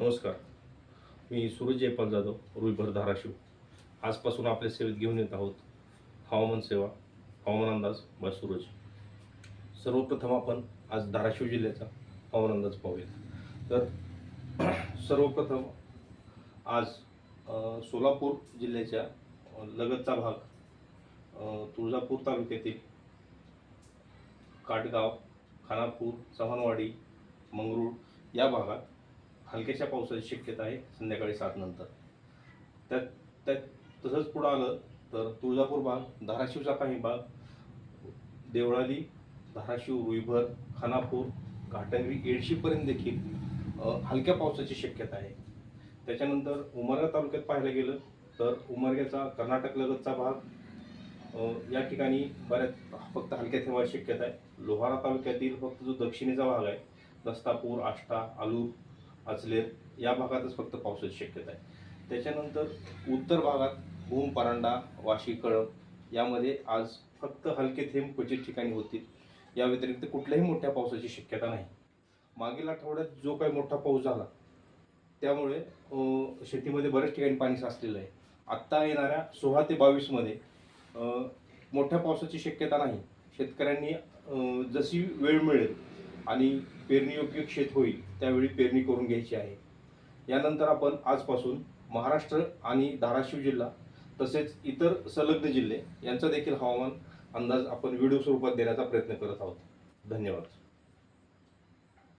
नमस्कार. मी सूरज जयपाल जाधव रुईभर धाराशिव. आजपासून आपल्या सेवेत घेऊन येत आहोत हवामान सेवा हवामान अंदाज बाय सूरज. सर्वप्रथम आपण आज धाराशिव जिल्ह्याचा हवामान अंदाज पाहूया. तर सर्वप्रथम आज सोलापूर जिल्ह्याच्या लगतचा भाग तुळजापूर तालुक्यातील काटगाव खानापूर चव्हाणवाडी मंगरूळ या भागात हलक्याशा पावसाची शक्यता आहे संध्याकाळी सात नंतर. त्यात त्यात तसंच पुढं आलं तर तुळजापूर भाग धाराशिवचा काही भाग देवळाली धाराशिव रुईभर खानापूर घाटंगरी येडशीपर्यंत देखील हलक्या पावसाची शक्यता आहे. त्याच्यानंतर उमरगा तालुक्यात पाहायला गेलं तर उमरग्याचा कर्नाटक लगतचा भाग या ठिकाणी बऱ्याच फक्त हलक्या थेंबाची शक्यता आहे. लोहारा तालुक्यातील फक्त जो दक्षिणेचा भाग आहे दस्तापूर आष्टा आलूर अचलेर या भागातच फक्त पावसाची शक्यता आहे. त्याच्यानंतर उत्तर भागात भूम परांडा वाशी कळंब यामध्ये आज फक्त हलके थेंब क्वचित ठिकाणी होतील. या व्यतिरिक्त कुठल्याही मोठ्या पावसाची शक्यता नाही. मागील आठवड्यात जो काही मोठा पाऊस झाला त्यामुळे शेतीमध्ये बऱ्याच ठिकाणी पाणी साचलेलं आहे. आत्ता येणाऱ्या सोळा ते बावीसमध्ये मोठ्या पावसाची शक्यता नाही. शेतकऱ्यांनी जशी वेळ मिळेल आणि पेरणीयोग्य शेत होईल त्यावेळी पेरणी करून घ्यायची आहे. यानंतर आपण आजपासून महाराष्ट्र आणि धाराशिव जिल्हा तसेच इतर संलग्न जिल्हे यांचा देखील हवामान अंदाज आपण व्हिडिओ स्वरूपात देण्याचा प्रयत्न करत आहोत. धन्यवाद.